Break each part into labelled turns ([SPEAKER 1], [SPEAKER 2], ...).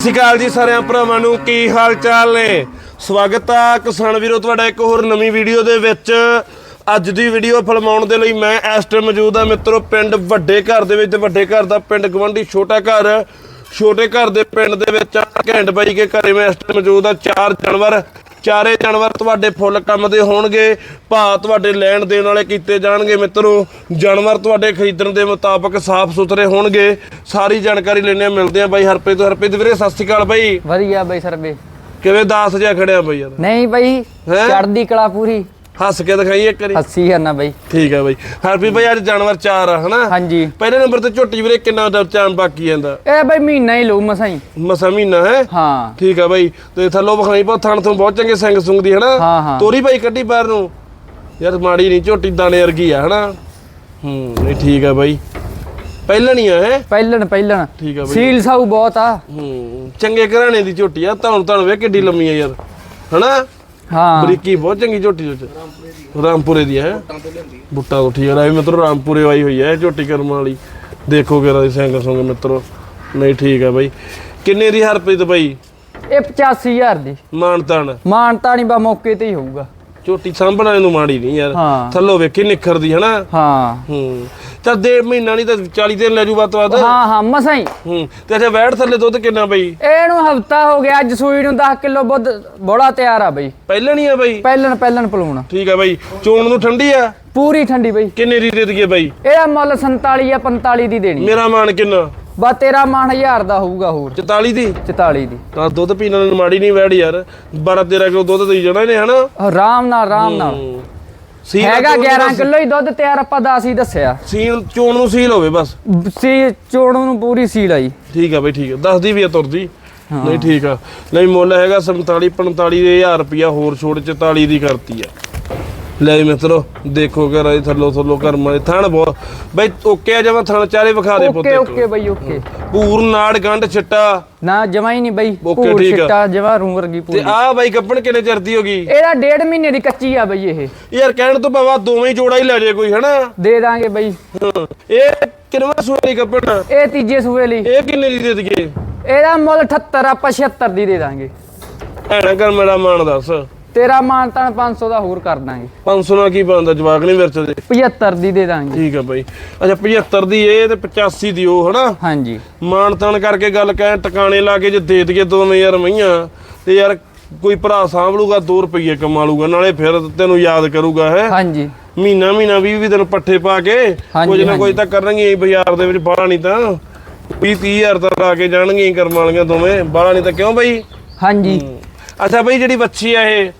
[SPEAKER 1] ਸਤਿ ਸ਼੍ਰੀ ਅਕਾਲ ਜੀ ਸਾਰਿਆਂ ਭਰਾਵਾਂ ਨੂੰ, ਕੀ ਹਾਲ ਚਾਲ ਨੇ? ਸਵਾਗਤ ਆ ਕਿਸਾਨ ਵੀਰੋ, ਤੁਹਾਡਾ ਇੱਕ ਹੋਰ ਨਵੀਂ ਵੀਡੀਓ ਦੇ ਵਿੱਚ। ਅੱਜ ਦੀ ਵੀਡੀਓ ਫਿਲਮਾਉਣ ਦੇ ਲਈ ਮੈਂ ਇਸ ਟਾਈਮ ਮੌਜੂਦ ਆ ਮਿੱਤਰੋ, ਪਿੰਡ ਵੱਡੇ ਘਰ ਦੇ ਵਿੱਚ ਤੇ ਵੱਡੇ ਘਰ ਦਾ ਪਿੰਡ ਗਵੰਡੀ ਛੋਟਾ ਘਰ। ਛੋਟੇ ਘਰ ਦੇ ਪਿੰਡ ਦੇ ਵਿੱਚ ਆ, ਘੈਂਟ ਬਾਈ ਕੇ ਘਰੇ ਮੈਂ ਇਸ ਟਾਈਮ ਮੌਜੂਦ ਆ, ਚਾਰ ਜਾਨਵਰ। ਚਾਰੇ ਜਾਨਵਰ ਤੁਹਾਡੇ ਫੁੱਲ ਕੰਮ ਦੇ ਹੋਣਗੇ ਭਾਅ ਤੁਹਾਡੇ ਲੈਣ ਦੇਣ ਵਾਲੇ ਕੀਤੇ ਜਾਣਗੇ ਮਿੱਤਰੋ ਜਾਨਵਰ ਤੁਹਾਡੇ ਖਰੀਦਣ ਦੇ ਮੁਤਾਬਕ ਸਾਫ਼ ਸੁਥਰੇ ਹੋਣਗੇ। ਸਾਰੀ ਜਾਣਕਾਰੀ ਲੈਣੇ ਆ ਮਿਲਦੇ ਆ ਬਾਈ ਹਰਪ੍ਰੀਤ ਹਰਪ੍ਰੀਤ ਵੀਰੇ ਸਤਿ ਸ਼੍ਰੀ ਅਕਾਲ ਬਾਈ।
[SPEAKER 2] ਵਧੀਆ ਬਈ ਸਰਬੇ
[SPEAKER 1] ਕਿਵੇਂ ਦਾਸ ਜਿਹਾ ਖੜਿਆ ਬਾਈ ਯਾਰ?
[SPEAKER 2] ਨਹੀਂ ਬਈ? ਚੜਦੀ ਕਲਾ ਪੂਰੀ।
[SPEAKER 1] ਹੱਸ ਕੇ ਦਿਖਾਈ ਇੱਕ ਵਾਰੀ।
[SPEAKER 2] ਹੱਸੀ ਹੈ ਨਾ ਬਈ।
[SPEAKER 1] ਠੀਕ ਆ ਬਾਈ। ਹਰਪ੍ਰੀਤ ਬਾਈ ਅੱਜ ਜਾਨਵਰ ਚਾਰ ਆ ਹਨਾ?
[SPEAKER 2] ਹਾਂਜੀ।
[SPEAKER 1] ਪਹਿਲੇ ਨੰਬਰ ਤੇ ਝੋਟੀ ਵੀਰੇ ਕਿੰਨਾ ਦਾ ਚਾਨ ਬਾਕੀ ਜਾਂਦਾ?
[SPEAKER 2] ਇਹ ਬਈ ਮਹੀਨਾ ਹੀ ਲਊ ਮਸਾਂ ਹੀ।
[SPEAKER 1] ਮਸਾ ਮਹੀਨਾ ਹੈ?
[SPEAKER 2] ਹਾਂ।
[SPEAKER 1] ਠੀਕ ਆ ਬਾਈ। ਤੇ ਥੱਲੋਂ ਬਹੁਤ ਥਣ ਤੋਂ ਬਹੁਤ ਚੰਗੇ ਸਿੰਘ ਸੁੰਗ ਦੀ ਹਨਾ?
[SPEAKER 2] ਹਾਂ, ਹਾਂ।
[SPEAKER 1] ਤੋਰੀ ਬਾਈ ਕੱਢੀ ਬਾਹਰ ਨੂੰ। ਯਾਰ ਮਾੜੀ ਨਹੀਂ ਝੋਟੀ ਦਾਣੇ ਵਰਗੀ ਆ ਹਨਾ? ਹੂੰ ਨਹੀਂ ਠੀਕ ਆ ਬਾਈ। ਪਹਿਲਾਂ ਨਹੀਂ ਆ ਹੈ?
[SPEAKER 2] ਪਹਿਲਣ ਪਹਿਲਣ।
[SPEAKER 1] ਠੀਕ ਆ ਬਾਈ।
[SPEAKER 2] ਸੀਲ ਸਾਊ ਬਹੁਤ ਆ।
[SPEAKER 1] ਹੂੰ ਚੰਗੇ ਘਰਾਣੇ ਦੀ ਝੋਟੀ ਆ। ਤੁਹਾਨੂੰ ਤੁਹਾਨੂੰ ਵੇ ਕਿੱਡੀ ਲੰਮੀ ਆ ਯਾਰ ਹਨਾ?
[SPEAKER 2] ਹਾਂ।
[SPEAKER 1] ਬਰੀਕੀ ਬਹੁਤ ਚੰਗੀ ਝੋਟੀ ਵਿੱਚ। ਰਾਮਪੁਰੇ ਦੀ ਹੈ। ਬੁੱਟਾ ਤੋਂ ਠੀਕ ਹੈ ਇਹ ਮਿੱਤਰੋ ਰਾਮਪੁਰੇ ਆਈ ਹੋਈ ਹੈ ਝੋਟੀ ਕਰਮ ਵਾਲੀ। ਦੇਖੋ ਕਿਹੜਾ ਦੀ ਸਿੰਘ ਸੁੰਗ ਮਿੱਤਰੋ। ਨਹੀਂ ਠੀਕ ਹੈ ਬਾਈ। ਕਿੰਨੇ ਦੀ ਹਰਪ੍ਰੀਤ ਬਾਈ?
[SPEAKER 2] ਇਹ 85000 ਦੀ।
[SPEAKER 1] ਮਾਨਤਾਨ।
[SPEAKER 2] ਮਾਨਤਾ ਨਹੀਂ ਬਾ ਮੌਕੇ ਤੇ ਹੀ ਹੋਊਗਾ।
[SPEAKER 1] ਝੋਟੀ ਸਾਂਭਣਾ ਇਹਨੂੰ ਮਾੜੀ ਨਹੀਂ ਯਾਰ।
[SPEAKER 2] ਹਾਂ।
[SPEAKER 1] ਥੱਲੋਂ ਵੇਖੀ ਨਿਖਰਦੀ ਹੈ ਨਾ
[SPEAKER 2] ਹਾਂ।
[SPEAKER 1] ਹੂੰ। ਚੱਲ ਡੇਢ ਮਹੀਨਾ ਨਹੀਂ ਤਾਂ 40 ਦਿਨ ਲੈ ਜੂ ਵੱਧ ਤੋਂ ਵੱਧ।
[SPEAKER 2] ਹਾਂ ਹਾਂ ਮਸਾਂ ਹੀ।
[SPEAKER 1] ਹੂੰ। ਤੇ ਅੱਛਾ ਵੈੜ ਥੱਲੇ ਦੁੱਧ ਕਿੰਨਾ ਬਈ?
[SPEAKER 2] ਇਹਨੂੰ ਹਫਤਾ ਹੋ ਗਿਆ ਅੱਜ ਸੂਈ ਨੂੰ 10 ਕਿਲੋ ਬੁੱਧ ਬੋੜਾ ਤਿਆਰ ਆ ਬਈ।
[SPEAKER 1] ਪਹਿਲਾਂ ਨਹੀਂ ਆ ਬਈ?
[SPEAKER 2] ਪਹਿਲਣ ਪਹਿਲਣ ਪਲੂਣ।
[SPEAKER 1] ਠੀਕ ਆ ਬਈ। ਚੋਣ ਨੂੰ ਠੰਡੀ ਆ?
[SPEAKER 2] ਪੂਰੀ ਠੰਡੀ ਬਈ।
[SPEAKER 1] ਕਿੰਨੇ ਦੀ ਦੇ ਦਈਏ ਬਈ?
[SPEAKER 2] ਇਹਦਾ ਮੁੱਲ 47 ਜਾਂ 45 ਦੀ ਦੇਣੀ।
[SPEAKER 1] ਮੇਰਾ ਮਾਨ ਕਿੰਨਾ?
[SPEAKER 2] ਬਾ ਤੇਰਾ ਮਾਨ ਹਜ਼ਾਰ ਦਾ ਹੋਊਗਾ ਹੋਰ।
[SPEAKER 1] 44 ਦੀ?
[SPEAKER 2] 44 ਦੀ।
[SPEAKER 1] ਤਾਂ ਦੁੱਧ ਪੀਣ ਵਾਲੇ ਨੂੰ ਮਾੜੀ ਨਹੀਂ ਵੈੜ ਯਾਰ। 12 13 ਕਿਲੋ ਦੁੱਧ ਦੇਈ ਜਾਣਾ ਇਹਨੇ ਹਨਾ?
[SPEAKER 2] ਆਰਾਮ ਨਾਲ ਆਰਾਮ ਨਾਲ।
[SPEAKER 1] ਸੀਲ
[SPEAKER 2] ਹੈਗਾ
[SPEAKER 1] ਚੋਣ
[SPEAKER 2] 11
[SPEAKER 1] ਬਸ-
[SPEAKER 2] ਕਿਲੋ ਹੀ ਦੁੱਧ ਤਿਆਰ ਆਪਾਂ 10 ਹੀ ਦੱਸਿਆ।
[SPEAKER 1] ਸੀਲ ਚੋਣ ਨੂੰ ਸੀਲ ਹੋਵੇ ਬਸ।
[SPEAKER 2] ਸੀ ਚੋਣ ਨੂੰ ਪੂਰੀ ਸੀਲ ਆਈ
[SPEAKER 1] ਠੀਕ ਆ ਬਈ ਠੀਕ ਆ। ਦੱਸਦੀ ਵੀ ਆ ਤੁਰਦੀ। ਨਹੀਂ ਠੀਕ ਆ। ਨਹੀਂ ਮੁੱਲ ਹੈਗਾ 47 45 ਹਜ਼ਾਰ ਰੁਪਿਆ ਹੋਰ ਛੋੜ 44 ਦੀ ਕਰਤੀ ਆ। ਲੈ ਜੀ ਮਿੱਤਰੋ ਦੇਖੋ ਕਿ ਰਾਈ ਥੱਲੋ ਥੱਲੋ ਕਰਮਾਂ ਦੇ ਥਣ ਬਹੁਤ ਬਈ ਓਕੇ ਆ ਜਮਾ ਥਣ ਚਾਰੇ ਵਿਖਾ ਦੇ ਪੁੱਤ।
[SPEAKER 2] ਓਕੇ ਓਕੇ ਬਈ ਓਕੇ।
[SPEAKER 1] ਪੂਰ ਨਾੜ ਗੰਢ ਛਿੱਟਾ।
[SPEAKER 2] ਨਾ ਜਮਾ ਹੀ ਨਹੀਂ ਬਈ।
[SPEAKER 1] ਓਕੇ,
[SPEAKER 2] ਪੂਰ
[SPEAKER 1] ਠੀਕ ਆ।
[SPEAKER 2] ਛਿੱਟਾ ਜਮਾ ਰੂ ਵਰਗੀ
[SPEAKER 1] ਤੇ
[SPEAKER 2] ਪੂਰੀ
[SPEAKER 1] ਆ ਬਾਈ ਗੱਪਣ ਕਿੰਨੇ ਚਿਰ ਦੀ ਹੋ ਗਈ?
[SPEAKER 2] ਇਹਦਾ ਡੇਢ ਮਹੀਨੇ ਦੀ ਕੱਚੀ ਆ ਬਈ ਇਹ।
[SPEAKER 1] ਯਾਰ ਕਹਿਣ ਤੋਂ ਭਾਵਾ ਦੋਵੇਂ ਜੋੜਾ ਹੀ ਲੈ ਜੇ ਕੋਈ ਹਨਾ?
[SPEAKER 2] ਦੇ ਦਾਂਗੇ ਬਈ।
[SPEAKER 1] ਇਹ ਕਿੰਨਵਾਂ ਸੂਰੀ ਗੱਪਣ
[SPEAKER 2] ਇਹ ਤੀਜੇ ਸੂਏ ਲਈ।
[SPEAKER 1] ਇਹ ਕਿੰਨੇ ਦੀ ਦੇ ਦਈਏ?
[SPEAKER 2] ਇਹਦਾ ਮੁੱਲ 78 ਆਪਾਂ 76 ਦੀ ਦੇ ਦਾਂਗੇ।
[SPEAKER 1] ਐਣਾ ਕਰ ਮੇਰਾ ਮਾਨ ਦੱਸ।
[SPEAKER 2] ਤੇਰਾ ਮਾਨ ਤਾਂ 500 ਦਾ ਹੋਰ ਕਰ ਦਾਂਗੇ।
[SPEAKER 1] 500 ਨਾਲ ਕੀ ਬਣਦਾ ਜਵਾਕ ਨਹੀਂ ਵਿਰਚਦੇ
[SPEAKER 2] 75 ਦੀ ਦੇ ਦਾਂਗੇ।
[SPEAKER 1] ਠੀਕ ਆ ਬਾਈ। ਅੱਛਾ 75 ਦੀ ਇਹ ਤੇ 85 ਦੀ ਉਹ ਹਨਾ?
[SPEAKER 2] ਹਾਂਜੀ।
[SPEAKER 1] ਮਾਨ ਤਾਨ ਕਰਕੇ ਗੱਲ ਕਹਿ ਟਿਕਾਣੇ ਲਾ ਕੇ ਜੇ ਦੇ ਦਈਏ ਦੋਵੇਂ ਯਾਰ ਮਈਆਂ ਤੇ ਯਾਰ ਕੋਈ ਭਰਾ ਸਾਂਭ ਲੂਗਾ 2 ਰੁਪਏ ਕਮਾ ਲੂਗਾ ਨਾਲੇ ਫਿਰ ਤੈਨੂੰ ਯਾਦ ਕਰੂਗਾ ਹੈ?
[SPEAKER 2] ਹਾਂਜੀ।
[SPEAKER 1] ਮਹੀਨਾ ਮਹੀਨਾ 20 20 ਦਿਨ ਪੱਠੇ ਪਾ ਕੇ ਕੁਝ ਨਾ। ਕੁਝ ਤਾਂ ਕਰਨਗੇ ਬਾਜ਼ਾਰ ਦੇ ਵਿੱਚ ਬਾਹਲਾ ਨਹੀਂ ਤਾਂ। 20 30000 ਤਾਂ ਲਾ ਕੇ ਜਾਣਗੀਆਂ ਹੀ ਕਰਮ ਵਾਲੀਆਂ ਦੋਵੇਂ ਬਾਹਲਾ ਨਹੀਂ ਤਾਂ ਕਿਉਂ ਬਾਈ?
[SPEAKER 2] ਹਾਂਜੀ।
[SPEAKER 1] ਅੱਛਾ ਬਾਈ ਜਿਹੜੀ ਬੱਚੀ ਆ ਇਹ?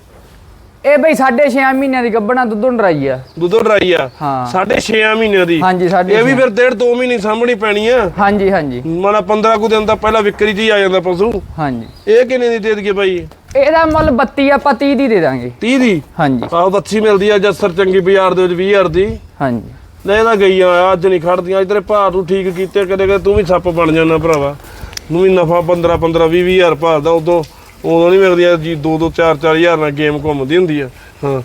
[SPEAKER 2] ਇਹ ਬਈ 6.5 ਮਹੀਨਿਆਂ ਦੀ ਗੱਬਣਾ ਦੁੱਧੋਂ ਡਰਾਈ ਆ।
[SPEAKER 1] ਦੁੱਧੋਂ ਡਰਾਈ ਆ?
[SPEAKER 2] ਹਾਂ।
[SPEAKER 1] ਸਾਢੇ 6 ਮਹੀਨਿਆਂ ਦੀ?
[SPEAKER 2] ਹਾਂਜੀ ਸਾਢੇ
[SPEAKER 1] ਇਹ ਵੀ ਫਿਰ ਡੇਢ 2 ਮਹੀਨੇ ਸਾਹਮਣੀ ਪੈਣੀ ਆ।
[SPEAKER 2] ਹਾਂਜੀ ਹਾਂਜੀ।
[SPEAKER 1] ਮਾਨਾ 15 ਕੁ ਦਿਨ ਦਾ ਪਹਿਲਾਂ ਵਿਕਰੀ ਚ ਹੀ ਆ ਜਾਂਦਾ ਪਸ਼ੂ।
[SPEAKER 2] ਹਾਂਜੀ।
[SPEAKER 1] ਇਹ ਕਿੰਨੇ ਦੀ ਦੇ ਦਈਏ ਬਾਈ?
[SPEAKER 2] ਇਹਦਾ ਮੁੱਲ 32 ਆਪਾਂ 30 ਦੀ ਦੇ ਦਾਂਗੇ।
[SPEAKER 1] 30 ਦੀ?
[SPEAKER 2] ਹਾਂਜੀ।
[SPEAKER 1] ਆਹ ਬੱਚੀ ਮਿਲਦੀ ਆ ਜੱਸਰ ਚੰਗੀ ਬਾਜ਼ਾਰ ਦੇ ਵਿੱਚ 20000 ਦੀ।
[SPEAKER 2] ਹਾਂਜੀ।
[SPEAKER 1] ਲੈ ਇਹਦਾ ਗਈਆਂ ਅੱਜ ਨਹੀਂ ਖੜਦੀਆਂ ਤੇਰੇ ਭਾਅ ਤੂੰ ਠੀਕ ਕੀਤੇ ਕਦੇ ਕਦੇ ਤੂੰ ਵੀ ਸੱਪ ਬਣ ਜਾਂਦਾ ਭਰਾਵਾ। ਤੂੰ ਵੀ ਨਫਾ 15 15 20 ਹਜ਼ਾਰ ਭਾਲਦਾ ਉਦੋਂ। ਉਦੋਂ ਨਹੀਂ ਮਿਲਦੀ ਜੀ 2 2 4 4000 ਨਾਲ ਗੇਮ ਘੁੰਮਦੀ ਹੁੰਦੀ ਆ। ਹਾਂ।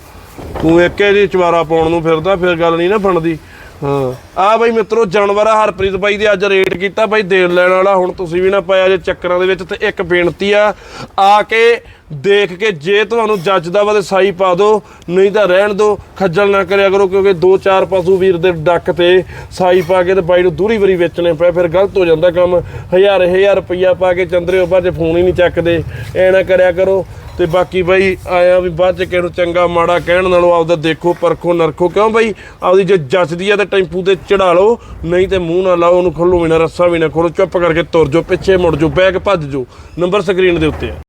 [SPEAKER 1] ਤੂੰ ਇੱਕ ਜੀ ਚਵਾਰਾ ਪਾਉਣ ਨੂੰ ਫਿਰਦਾ, ਫਿਰ ਗੱਲ ਨਹੀਂ ਨਾ ਬਣਦੀ। ਹਾਂ। ਆ ਬਾਈ ਮਿੱਤਰੋ, ਜਾਨਵਰ ਆ, ਹਰਪ੍ਰੀਤ ਬਾਈ ਦੇ ਅੱਜ ਰੇਟ ਕੀਤਾ ਬਾਈ ਦੇਣ ਲੈਣ ਵਾਲਾ। ਹੁਣ ਤੁਸੀਂ ਵੀ ਨਾ ਪਾਇਆ ਜੇ ਚੱਕਰਾਂ ਦੇ ਵਿੱਚ ਤੇ ਇੱਕ ਬੇਨਤੀ ਆ ਆ ਕੇ ਦੇਖ ਕੇ ਜੇ ਤੁਹਾਨੂੰ ਜੱਜਦਾ ਵਾ ਤੇ ਸਾਈ ਪਾ ਦਿਓ ਨਹੀਂ ਤਾਂ ਰਹਿਣ ਦਿਓ ਖੱਜਲ ਨਾ ਕਰਿਆ ਕਰੋ, ਕਿਉਂਕਿ ਦੋ ਚਾਰ ਪਸ਼ੂ ਵੀਰ ਦੇ ਡੱਕ ਤੇ ਸਾਈ ਪਾ ਕੇ ਤੇ ਬਾਈ ਨੂੰ ਦੂਰੀ ਵਰੀ ਵੇਚਣੇ ਪਏ, ਫਿਰ ਗਲਤ ਹੋ ਜਾਂਦਾ ਕੰਮ। ਹਜ਼ਾਰ ਹਜ਼ਾਰ ਰੁਪਈਆ ਪਾ ਕੇ ਚੰਦਰੇ ਉੱਪਰ ਜੇ ਫੋਨ ਹੀ ਨਹੀਂ ਚੱਕਦੇ, ਐ ਨਾ ਕਰਿਆ ਕਰੋ। ਤੇ ਬਾਕੀ ਬਾਈ ਆਇਆ ਵੀ ਬਾਅਦ ਚ ਕਿਸੇ ਨੂੰ ਚੰਗਾ ਮਾੜਾ ਕਹਿਣ ਨਾਲੋਂ ਆਪਦਾ ਦੇਖੋ, ਪਰਖੋ, ਨਰਖੋ, ਕਿਉਂ ਬਾਈ? ਆਪਦੀ ਜੇ ਜੱਚਦੀ ਆ ਤਾਂ ਟੈਂਪੂ ਤੇ ਚੜਾ ਲਓ, ਨਹੀਂ ਤੇ ਮੂੰਹ ਨਾ ਲਾਓ, ਉਹਨੂੰ ਖੋਲੋ ਵੀ ਨਾ, ਰੱਸਾ ਵੀ ਨਾ ਖੋਲੋ ਚੁੱਪ ਕਰਕੇ ਤੁਰ ਜਾਓ, ਪਿੱਛੇ ਮੁੜ ਜਾਓ, ਬੈਗ ਭੱਜ ਜਾਓ, ਨੰਬਰ ਸਕਰੀਨ ਦੇ ਉੱਤੇ ਆ।